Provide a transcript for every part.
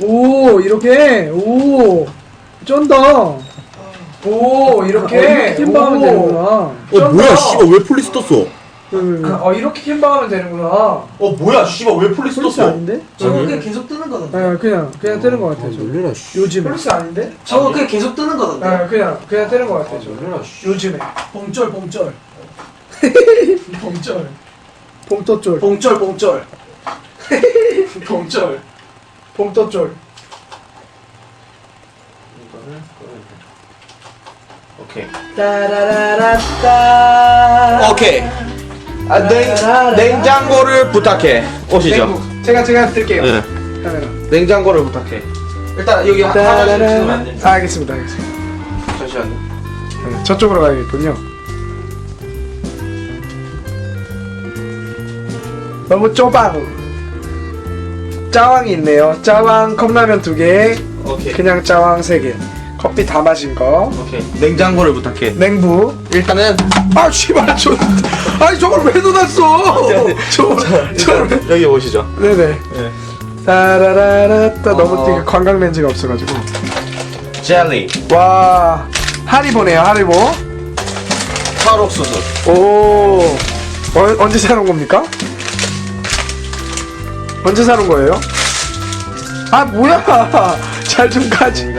오 이렇게 오 쩐다 오 이렇게 어, 이렇게 캠방하면 오. 되는구나 어 뭐야 씨발 왜 폴리스 떴어? 어 이렇게 캠방하면 되는구나 어 뭐야 씨발 왜 폴리스 폴리스 아닌데? 저거. 그냥 계속 뜨는 거던데. 아 그냥 그냥 뜨는 거 같아 저 놀래라 씨. 요즘에 폴리스 아닌데? 저거 그냥 계속 뜨는 거던데. 아 그냥 그냥 뜨는 거 같아 저 놀래라 씨. 요즘에 봉절 봉절. 봉절. 봄떠쫄 봉절 봉절. 봉절. 봄떠쫄 오케이. 따라라라따 오케이. 아, 냉, 냉장고를 부탁해. 오시죠. 냉국. 제가 제가 들게요 네. 카메라 냉장고를 부탁해. 일단 여기 찍으면 안 돼. 아, 알겠습니다 알겠습니다 잠시만요. 네, 저쪽으로 가야겠군요. 너무 좁아. 짜왕이 있네요. 짜왕 컵라면 두 개, 오케이. 그냥 짜왕 세 개. 커피 다 마신 거. 오케이. 냉장고를 부탁해. 냉부. 일단은 아 씨발 저. 아니 저걸 왜 넣어놨어? 저걸 저걸. 여기 오시죠. 네네. 네. 따라라라 따 너무 어. 되게 관광 렌즈가 없어가지고. 젤리, 와 하리보네요 하리보. 찰옥수수, 오 어, 언제 사놓은 겁니까? 언제 사놓은 거예요? 아 뭐야 잘 좀 가지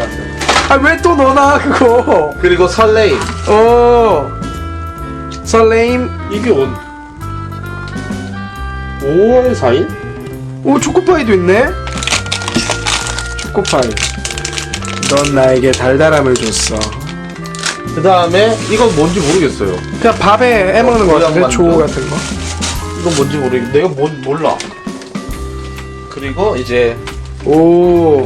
아왜 또 넣어놔 그거 그리고 설레임. 오 설레임 이게 온 5월 4일? 오 초코파이도 있네 초코파이 넌 나에게 달달함을 줬어 그 다음에 이건 뭔지 모르겠어요. 그냥 밥에 해먹는 거 같은데 모양 조 만두. 같은 거 이건 뭔지 모르겠. 내가 뭔 몰라. 그리고 이제 오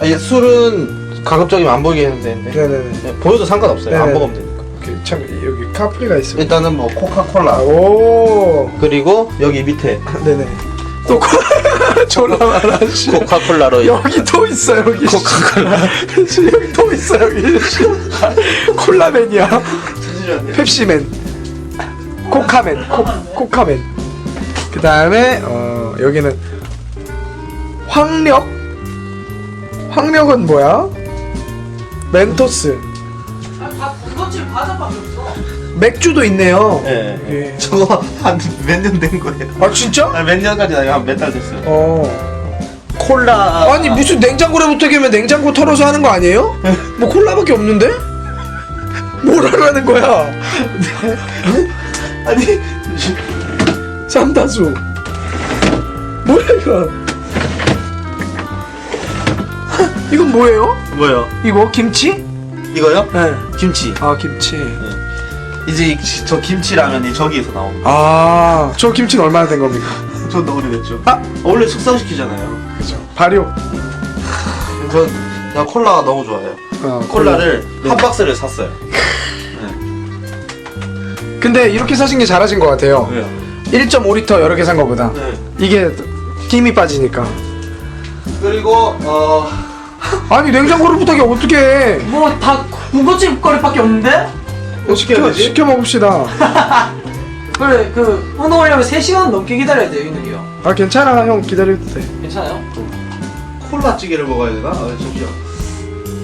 아니, 술은 가급적이면 안 보이게 해야 되는데 네네네 네, 보여도 상관없어요. 안 네네. 먹으면 되니까. 오케이, 참 여기 카프리가 있습니다 일단은 뭐 코카콜라 오 그리고 여기 밑에 네네. 또 코- 졸라 많아. 씨. 코카콜라로 여기 또 있어 여기. 코카콜라. 씨, 여기 또 있어 여기. 콜라맨이야. 펩시맨. 코카맨. 코 코카맨. 그 다음에 어 여기는 황력. 황력은 뭐야? 멘토스. 아, 그거집 과자밖에 없어. 맥주도 있네요. 예. 예. 저거 한 몇 년 된 거예요? 아 진짜? 몇 년까지 나요? 한몇 달 됐어요. 어. 콜라. 아니 무슨 냉장고에 붙어기면 냉장고 털어서 하는 거 아니에요? 뭐 콜라밖에 없는데? 뭘 하라는 거야? 아니 삼다수 뭐야 이거 이건 뭐예요? 뭐요? 이거 김치? 이거요? 네. 김치. 아 김치 이제 이- 저 김치 라면이 저기에서 나옵니다. 아 저 김치는 얼마나 된 겁니까? 저도 오래됐죠. 아! 원래 숙성시키잖아요. 그죠 발효 저 그냥 콜라가 너무 좋아요. 어, 콜라를 네. 한 박스를 샀어요. 근데 이렇게 사신 게 잘하신 것 같아요 왜요? 1.5리터 여러 개 산 거보다 네. 이게 힘이 빠지니까 그리고 어 아니 냉장고를 부탁해 어떻게 뭐다 군것질 거리밖에 없는데? 어떻게 해야 시켜, 되지? 시켜 먹읍시다 그래 그 운동하려면 3시간 넘게 기다려야 돼요 이는요. 아 괜찮아 형 기다려도 돼 괜찮아요? 콜라 찌개를 먹어야 되나? 아, 잠시만.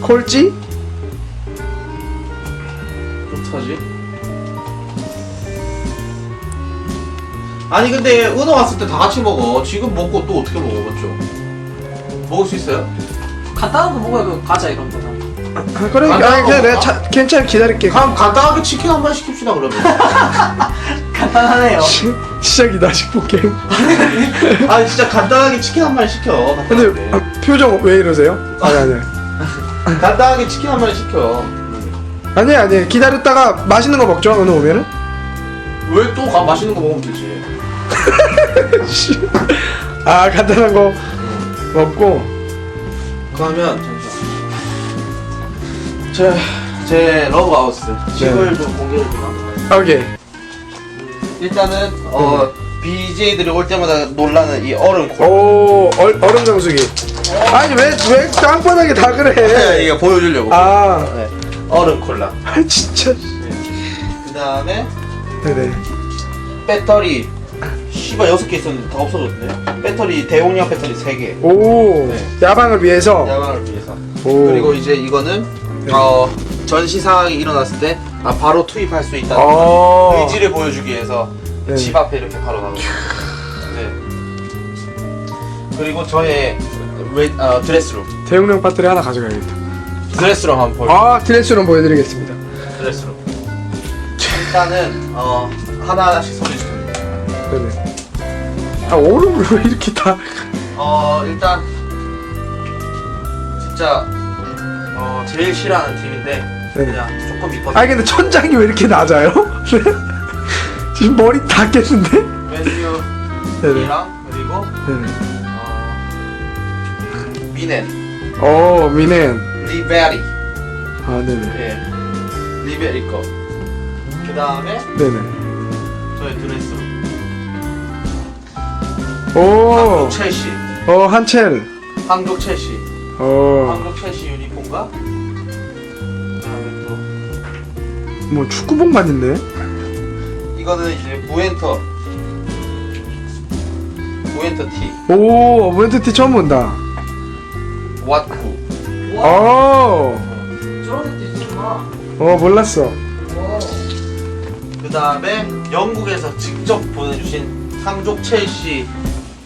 콜찌? 어떡하지? 아니 근데 은호 왔을 때 다 같이 먹어. 지금 먹고 또 어떻게 먹어, 맞죠? 먹을 수 있어요? 간단한 거 먹어야 그 과자 이런 거는. 아, 그래 아, 아, 그냥 어, 내가 어? 차, 괜찮아 기다릴게 그럼 간단하게 치킨 한 번 시킵시다 그러면. 간단하네요. 시, 시작이다 식포게임 아니 진짜 간단하게 치킨 한 마리 시켜. 근데 간단하게. 아, 표정 왜 이러세요? 아니 아니 간단하게 치킨 한 마리 시켜. 아니 아니 기다렸다가 맛있는 거 먹죠 오늘 오면은 왜 또 맛있는 거 먹으면 되지? 씨. 아 간단한 거 먹고 그러면 잠시만. 제, 제 러브하우스 집을 좀 공개를 좀 하도록 하겠습니다. 오케이 일단은 어 BJ들이 올 때마다 놀라는 이 얼음 콜. 오 얼, 얼음 정수기 아니 왜 왜 땅바닥에 다 네, 그래 이거 보여주려고. 아 네. 얼음 콜라. 아, 진짜 그 다음에 네네 배터리 씨발 여섯 개 있었는데 다 없어졌네. 배터리 대용량 배터리 세 개. 오 네. 야방을 위해서 야광을 위해서. 오. 그리고 이제 이거는 네. 어 전시 상황이 일어났을 때 아, 바로 투입할 수 있다는 어. 의지를 보여주기 위해서 네. 집 앞에 이렇게 바로 놔놓은 네. 그리고 저의 웨, 어, 드레스룸. 대용량 배터리 하나 가져가야겠다 드레스룸 한번 볼게요. 아 드레스룸 보여드리겠습니다 드레스룸. 일단은 어 하나하나씩 소개해 줍니다. 네네 아 얼음을 왜 이렇게 다 어 일단 진짜 어 제일 싫어하는 팀인데 네네. 그냥 조금 이뻐. 아니 근데 천장이 왜 이렇게 낮아요? 네? 지금 머리 다 깼는데? 맨유랑 네네 그리고 네네 어 미넨 어 미넨 리베리 아 네네 예 리베리 거. 그 다음에 네네 저의 드레스룸. 오. 한국 첼시. 어 한첼. 한국 첼시. 어뭐 한국 첼시 유니폼과 그다음에 또. 뭐 축구복만 있네 이거는 이제 무엔터. 무엔터 티. 오 멘트티 처음 본다. 왓쿠 와 어, 저런 어 몰랐어. 오. 그 다음에 영국에서 직접 보내주신 상족 첼시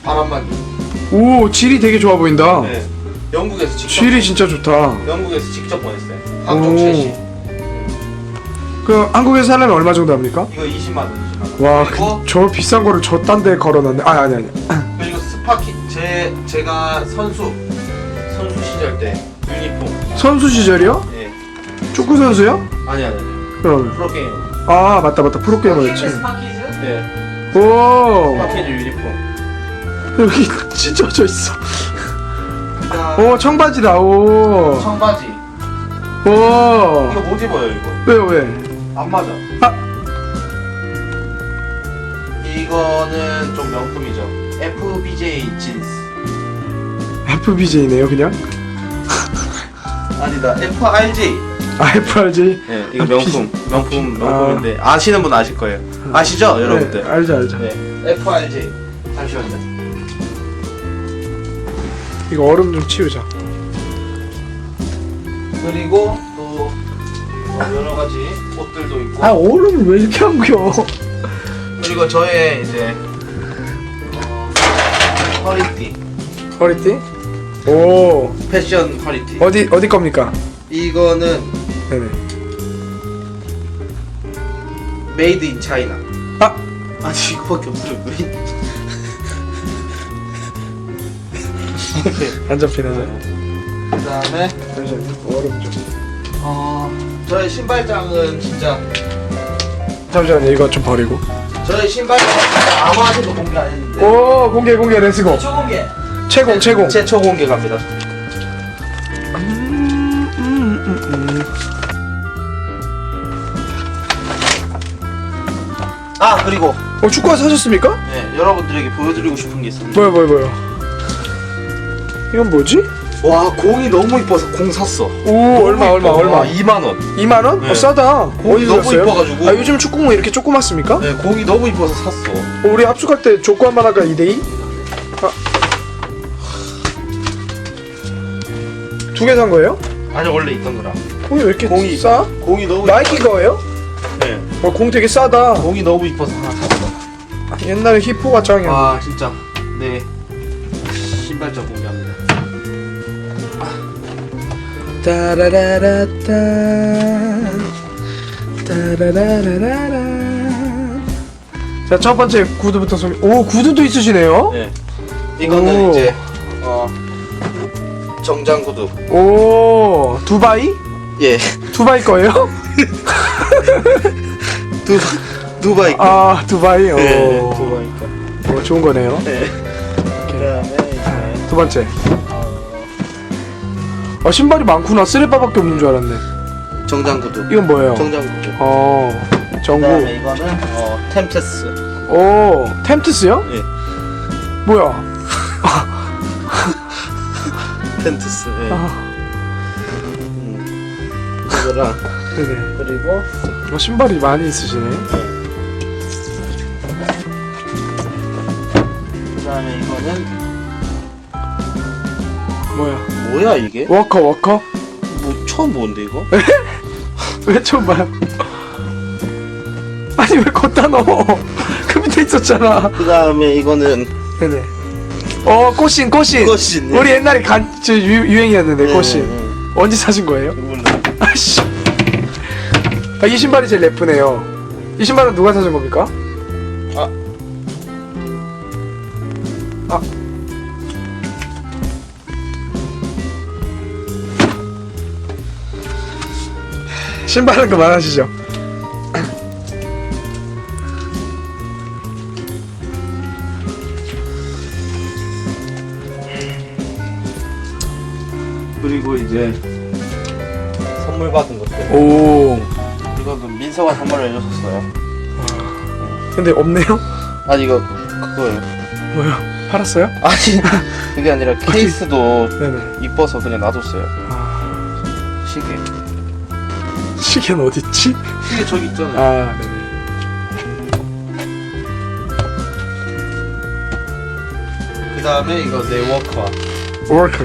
바람막이 오 질이 되게 좋아 보인다 네. 영국에서 직접 질이 진짜 좋다 영국에서 직접 보냈어요 상족 오. 첼시 그 한국에서 하려면 얼마 정도 합니까? 이거 20만 원 20만 원 와, 그리고 그, 저 비싼 거를 저 딴 데 걸어놨네. 아, 아니, 아니. 그리고 스파키 제 제가 선수 선수 시절 때 유니폼 선수 시절이요? 예 축구 선수요? 아니 아니 아니 그럼. 프로게임 아, 맞다, 맞다. 프로게이머였지. 스파키즈? 네 오, 스파키즈 유니폼 여기 찢어져 있어. 오, 청바지다. 오, 청바지 오. 이거 못 입어요 이거 왜요, 왜? 안 맞아 아. 이거는 좀 명품이죠 FBJ 진스 FBJ네요, 그냥. 아니다 FRJ 아, FRJ. 네 이거 명품 명품 명품인데 아시는 분 아실 거예요 아시죠 여러분들 네, 알죠, 알죠. 네 FRJ 잠시만요 이거 얼음 좀 치우자. 그리고 또 어, 여러 가지 옷들도 있고 아, 얼음을 왜 이렇게 안겨? 그리고 저의 이제 어, 허리띠 허리띠? 오, 패션 허리띠 어디, 어디 겁니까? 이거는 네네. 메이드 인 차이나 아, 아니 이거밖에 없어요 왜 안 잡히네. 그 다음에 잠시만요. 좀. 어 저의 신발장은 진짜 잠시만요. 이거 좀 버리고. 저의 신발장은 진짜 아무한테도 공개 안 했는데 오, 공개, 공개, 렛츠고. 초공개 채공, 채공. 최초 공개 갑니다 아 그리고 어, 축구화 사셨습니까? 네, 여러분들에게 보여드리고 싶은 게 있습니다 뭐야, 뭐야, 뭐야. 이건 뭐지? 와 공이 너무 이뻐서 공 샀어 오, 얼마, 얼마, 얼마? 2만 원 2만 원? 네. 어, 싸다. 공이 어디서 너무 샀어요? 이뻐가지고. 아, 요즘 축구공 이렇게 조그맣습니까? 네 공이 너무 이뻐서 샀어 어, 우리 합숙할 때 족구 한번 할까 2대2? 아. 두개 산 거예요? 아니 원래 있던 거라 공이 왜 이렇게 공이 싸? 공이 너무 나이키 거예요? 네 어, 공 되게 싸다. 공이 너무 이뻐서 하나 샀어 옛날에 히포가 짱이야. 와 진짜 네 신발장 공개 따라라라따 따라라라라 자, 첫 번째 구두부터 소개. 오, 구두도 있으시네요? 네 이거는 오. 이제 어 정장 구두 오, 두바이? 예 두바이 거예요? 두 두바이 거. 아, 두바이. 오. 네 두바이 거. 어, 좋은 거네요. 네. 그다음에 이제 두 번째. 어, 신발이 많구나. 쓰레빠밖에 없는 줄 알았네. 정장 구두. 이건 뭐예요? 정장 구두. 어, 정구. 그다음에 이거는 어 템테스. 오, 템트스요? 예. 뭐야? 템테스. 예. 아, 음. 이거랑 네네. 그리고 어, 신발이 많이 있으시네. 그다음에 이거는 뭐야? 뭐야 이게? 워커 워커? 뭐 처음 보는데 이거? 왜 처음 봐요? 아니 왜 걷다 넣어? 그 밑에 있었잖아. 그 다음에 이거는 네네. 어 꽃신 꽃신. 꽃신. 우리 옛날에 간, 저 유, 유행이었는데 네, 꽃신. 네. 언제 사신 거예요? 몰라. 아씨. 아, 이 신발이 제일 예쁘네요. 이 신발은 누가 사준 겁니까? 아. 아. 신발은 그만하시죠. 그리고 이제 선물 받은 것들. 오. 이거는 민서가 선물을 해줬었어요. 근데 없네요? 아 이거 그거예요. 뭐요? 팔았어요? 아니 그게 아니라 케이스도 네네. 이뻐서 그냥 놔뒀어요. 아, 시계. 시계는 어딨지? 시계 저기 있잖아요. 아, 네네. 그 다음에 이거 내 워커. 워커.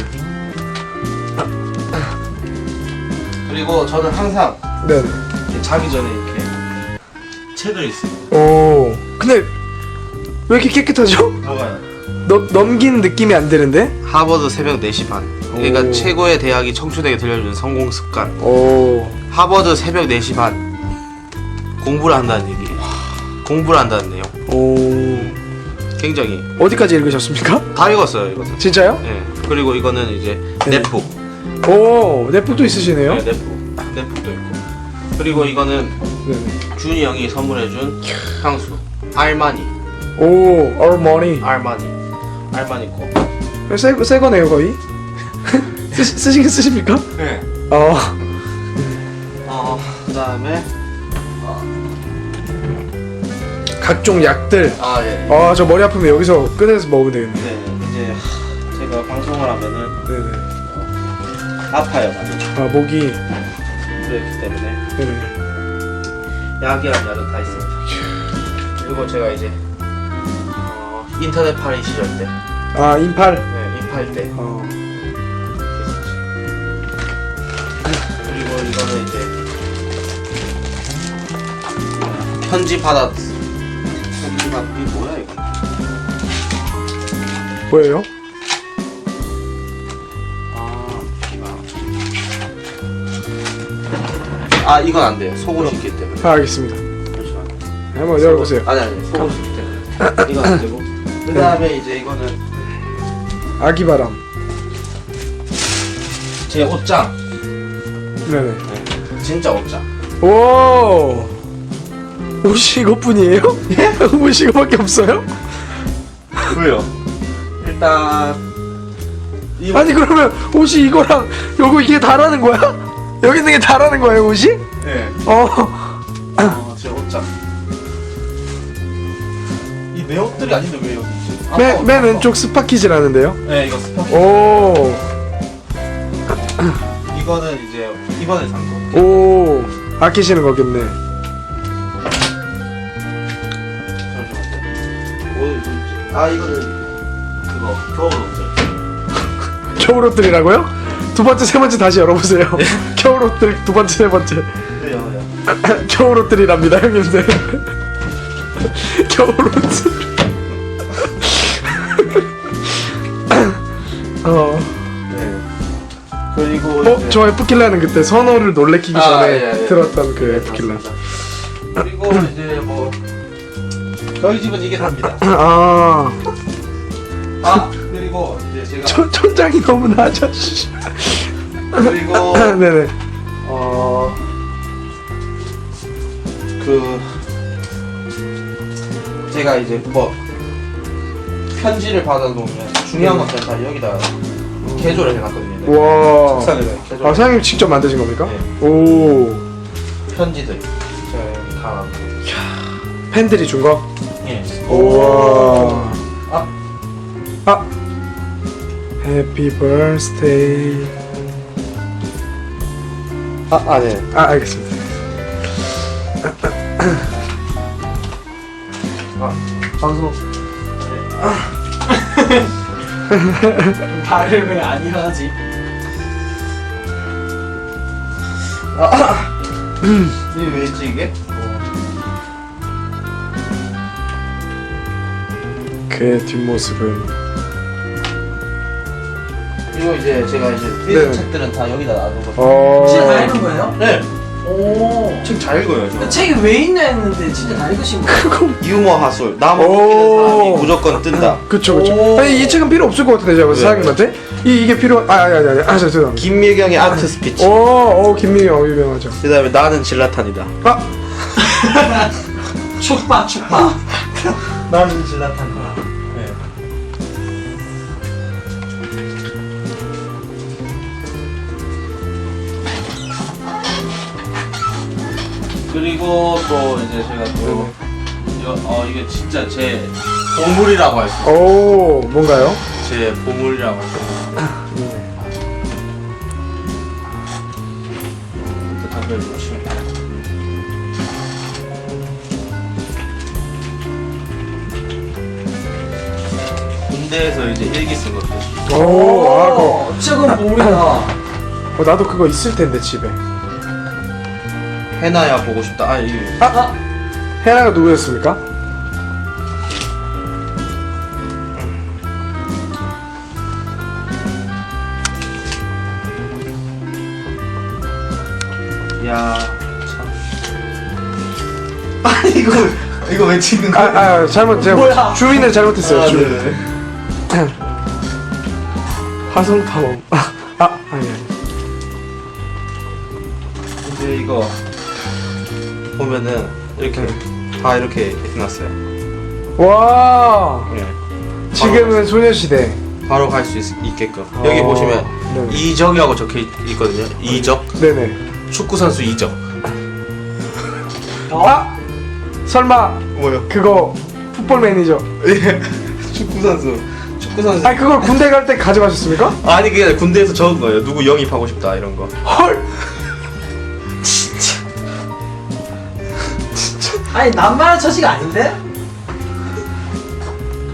그리고 저는 항상 네네. 이렇게 자기 전에 이렇게 책을 읽습니다. 오. 근데 왜 이렇게 깨끗하죠? 뭐가요? 넘, 넘긴 느낌이 안 드는데? 하버드 새벽 4시 반. 그러니까 오. 최고의 대학이 청춘에게 들려주는 성공 습관. 오. 하버드 새벽 4시 반. 공부를 한다는 얘기예요. 공부를 한다는 내용. 오. 굉장히 어디까지 읽으셨습니까? 다 읽었어요 이거. 진짜요? 네. 그리고 이거는 이제 네. 넷북. 오, 넷북도 있으시네요? 네, 넷북. 넷북도 있고. 그리고 이거는 네네. 준이 형이 선물해준 향수. 알마니. 오, money. 알마니. 알마니 거. 새, 새 거네요, 거의? 쓰, 쓰시긴 쓰십니까? 네. 어. 어, 그 다음에 각종 약들. 아 예. 아, 저 머리 아프면 여기서 꺼내서 먹으면 되겠네. 네, 이제 하, 제가 방송을 하면은 네네. 아파요 많이. 아, 목이. 그렇기 때문에 네네. 약이랑 약은 다 있습니다. 그리고 제가 이제 어, 인터넷 파리 시절 때, 아, 인팔. 네, 인파일 때 어. 편지 받았. 편지 받 이게 뭐야 이거? 뭐예요? 아, 이건 안 돼요. 속옷이 있기 때문에. 아, 알겠습니다. 잠시만. 한번 열어보세요. 아니 아니 속옷이 있기 때문에. 이건 안 되고. 그 다음에 이제 이거는 아기바람. 제 옷장. 네네. 진짜 옷장. 오! 옷이 이것뿐이에요? 옷이 이거밖에 없어요? 왜요? 일단 이 아니 그러면 옷이 이거랑 요거 이게 다라는 거야? 여기 있는 게 다라는 거예요 옷이? 네. 어. 어, 제 옷장. 이 내 옷들이 아닌데 왜 여기 있지? 아까 맨, 맨 아까- 왼쪽 스파키즈라는데요? 네 이거 스파. 오. 이거는 이제 이번에 산 거. 오. 아끼시는 거겠네. 아 이거는 그거 겨울 옷들. 겨울 옷들이라고요? 두 번째, 세 번째 다시 열어보세요. 겨울 옷들 두 번째, 세 번째. 그래요, 겨울 옷들이랍니다, 형님들. 겨울 옷들. 어. 네. 그리고 어? 저 에프킬라는 그때 선호를 놀래키기 아, 전에 예, 예. 들었던 그 네, 에프킬라. 그리고 이제 뭐 저희 집은 이게 답니다. 아, 아 그리고 이제 제가 천, 천장이 너무 낮아. 씨. 그리고 네네. 어, 그, 제가 이제 뭐, 편지를 받아놓으면 중요한 것들 다 여기다 개조를 해놨거든요. 네. 와. 책상에다 개조. 아, 사장님 직접 만드신 겁니까? 네. 오. 편지들. 제가 여기 다 놨고. 팬들이 준 거? 예. 우와. 아. 아. Happy birthday. 아, 아, 네. 아, 알겠습니다. 아, 방송. 네. 발을 왜안 일어나지? 이게 왜 있지 이게? 그의 뒷모습은 이거 이제 제가 이제 네. 읽은 책들은 다 여기다 거. 어. 진짜 다 읽은 거예요? 네. 오. 책 잘 읽어요. 저. 책이 왜 있나 했는데 진짜 다 읽으신 거예요? 유머 하술. 나무. 웃기는 사람이 무조건 뜬다. 그쵸 그쵸. 오. 아니 이 책은 필요 없을 것 같은데 제가 네. 사장님한테 이 이게 필요 아 아니 아니 아니 아 저, 죄송합니다. 김미경의 아트 스피치. 오오 김민영 유명하죠. 그다음에 나는 질라탄이다. 아 축바 축바. 나는 질라탄 그리고 또 이제 제가 또 이거, 어 이게 진짜 제 보물이라고 할 수 있어요. 오 뭔가요? 제 보물이라고 할 수 있어요. 또 담배를 놓치면 군대에서 이제 일기 쓴 것들. 오 아 그거 책은 보물이다. 어, 나도 그거 있을 텐데 집에. 해나야 보고 싶다. 아, 이 아, 헤라가 누구였습니까? 야, 참. 아, 이거 이거 왜 찍는 아, 아 잘못 제가 뭐야? 주민을 잘못했어요. 아, 주민. 네네. 화성 탐험. 아, 아 아니 아니. 이제 이거 보면은 이렇게 다 이렇게 해놨어요. 와 네. 지금은 소녀시대. 바로 갈 수 있게끔 여기 어, 보시면 네. 이적이라고 적혀 있, 있거든요. 이적 네네. 축구 선수 이적. 아 설마 뭐요? 그거 풋볼 매니저. 축구 선수. 축구 선수. 아니 그걸 군대 갈 때 가져가셨습니까? 아니 그게 아니라 군대에서 적은 거예요. 누구 영입하고 싶다 이런 거. 헐. 아니 남만한 처지가 아닌데?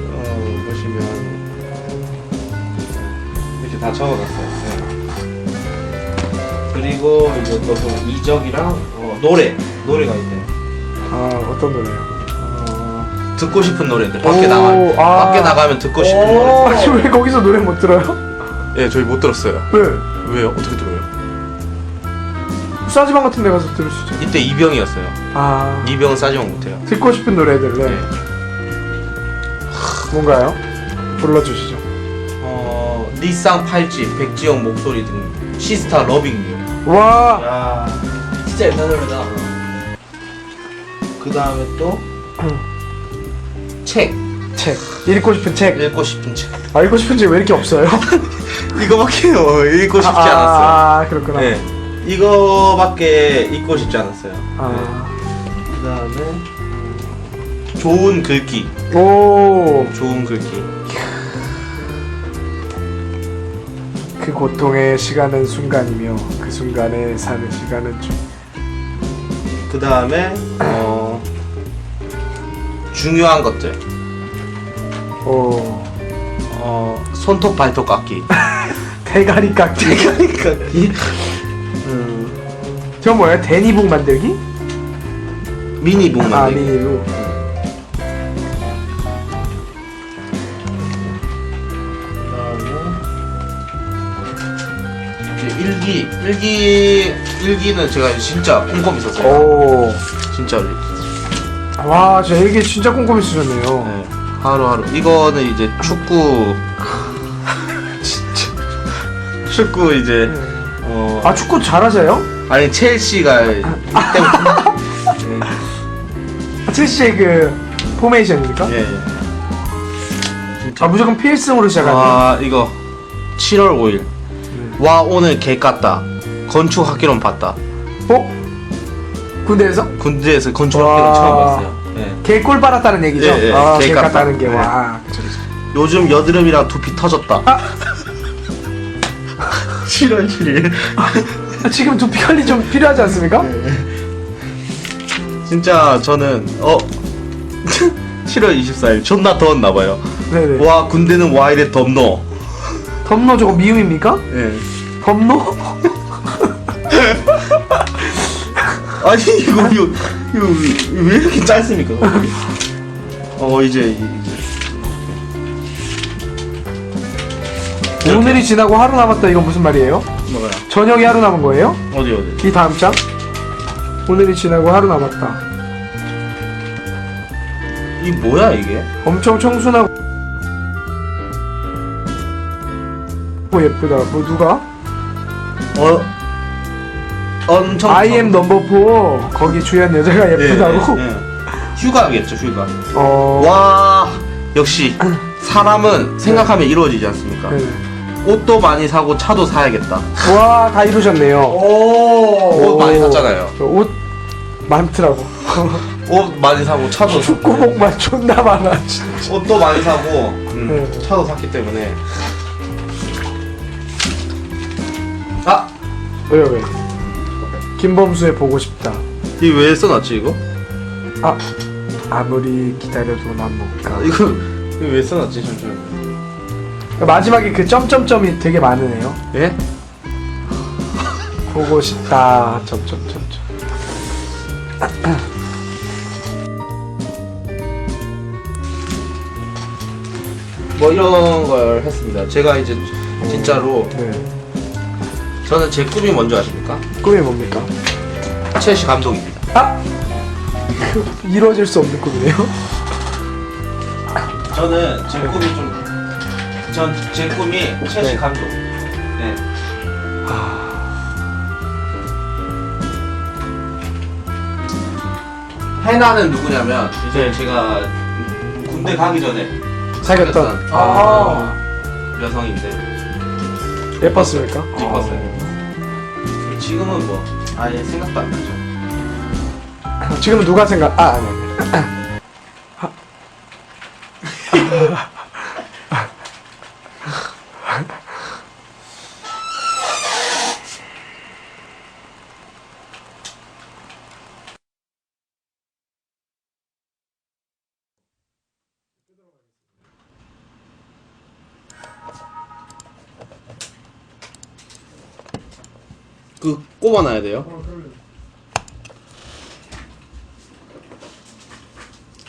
어 보시면 이렇게 다 적어놨어요. 네. 그리고 이제 또 보면 이적이랑 어, 노래 노래가 있네요. 아 어떤 노래요? 어, 듣고 싶은 노래인데 밖에 오, 나가 아. 밖에 나가면 듣고 싶은 오. 노래. 아니 왜 거기서 노래 못 들어요? 예, 저희 못 들었어요. 왜? 왜요? 어떻게 들어요? 싸지방 같은 데 가서 들을 수 있죠. 이때 이병이었어요. 아 이병은 싸지만 못해요. 듣고 싶은 노래들 네. 네. 뭔가요? 불러주시죠. 어, 니쌍 팔찌, 백지영 목소리 등 시스타 러빙 유. 와 야. 진짜 옛날 노래다. 그 다음에 또 책. 책. 읽고 싶은 책. 읽고 싶은 책. 아 읽고 싶은 책 왜 이렇게 없어요? 이거밖에요. 읽고 싶지 아, 않았어요. 아 그렇구나. 네. 이거밖에 읽고 싶지 않았어요. 아. 그 다음에 좋은 글귀. 오. 좋은 글귀. 그 고통의 시간은 순간이며 그 순간에 사는 시간은 중. 그 다음에 어, 중요한 것들. 오. 어, 손톱 발톱 깎기. 대가리 깎기. 대가리 깎기. 음. 저 뭐야? 데니북 만들기? 미니 북 아 만들기. 미니북. 이제 일기 일기 일기는 제가 진짜 꼼꼼히 썼어요. 오. 진짜로. 와, 저 일기 진짜 꼼꼼히 쓰셨네요. 네. 하루하루. 이거는 이제 축구. 진짜. 축구 이제 어 아 축구 잘하세요? 아니 첼시가 이 때문에 아, 첼시의 그 포메이션입니까? 예. 예. 아 무조건 필승으로 시작하네요. 와 이거 7월 5일. 와 오늘 개 깠다. 건축 학개론 봤다. 어? 군대에서 군대에서 건축 와. 학개론 처음 봤어요. 예. 개꼴 빨았다는 얘기죠? 예, 예, 아, 개 개 깠다. 깠다는 게 네. 와. 그쵸, 그쵸. 요즘 여드름이랑 두피 터졌다. 7월 7일. 아, 지금 두피 관리 좀 필요하지 않습니까? 진짜 저는 어 7월 24일 존나 더웠나 봐요. 네네. 와 군대는 와 이래 덥노. 덤노 저거 미음입니까? 예. 덤노? 아니 이거 이거 이거 왜 이렇게 짧습니까? 어 이제 이제 오늘이 지나고 하루 남았다 이건 무슨 말이에요? 뭐가요? 저녁이 하루 남은 거예요? 어디 어디? 이 다음 장? 오늘이 지나고 하루 남았다. 이 뭐야 이게? 엄청 청순하고 예쁘다. 뭐 누가? 어 엄청 I am number 4 거기 주연 여자가 예쁘다고? 예, 예, 예. 휴가겠죠 휴가. 어. 와 역시 사람은 생각하면 이루어지지 않습니까? 네. 옷도 많이 사고 차도 사야겠다. 와, 다 이루셨네요. 옷 많이 샀잖아요. 저옷 많더라고. 옷 많이 사고 차도 사고 축구복만 존나 많아. 진짜. 옷도 많이 사고 음, 네. 차도 샀기 때문에 아 왜요, 왜? 김범수의 보고 싶다. 이 왜 써놨지 이거? 아, 아무리 기다려도 난 못 가. 아, 이거 이거 왜 써놨지 잠시만. 마지막에 그 점점점이 되게 많으네요. 예? 보고 싶다. 점점점점. 뭐 이런 걸 했습니다. 제가 이제 진짜로 네. 저는 제 꿈이 뭔지 아십니까? 꿈이 뭡니까? 첼시 감독입니다. 아! 이루어질 수 없는 꿈이네요. 저는 제 꿈이 좀, 전 제 꿈이 첼시 네. 감독. 네. 해나는 누구냐면 이제 제가 군대 가기 전에 사귀었던. 사귀었던 아. 여성인데 예뻤습니까? 이뻤어요. 지금은 뭐 아예 생각도 안 나죠. 아, 지금은 누가 생각? 아, 아니, 아 니. 그 꼽아놔야 돼요.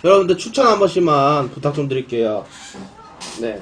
여러분들 추천 한 번씩만 부탁 좀 드릴게요. 네.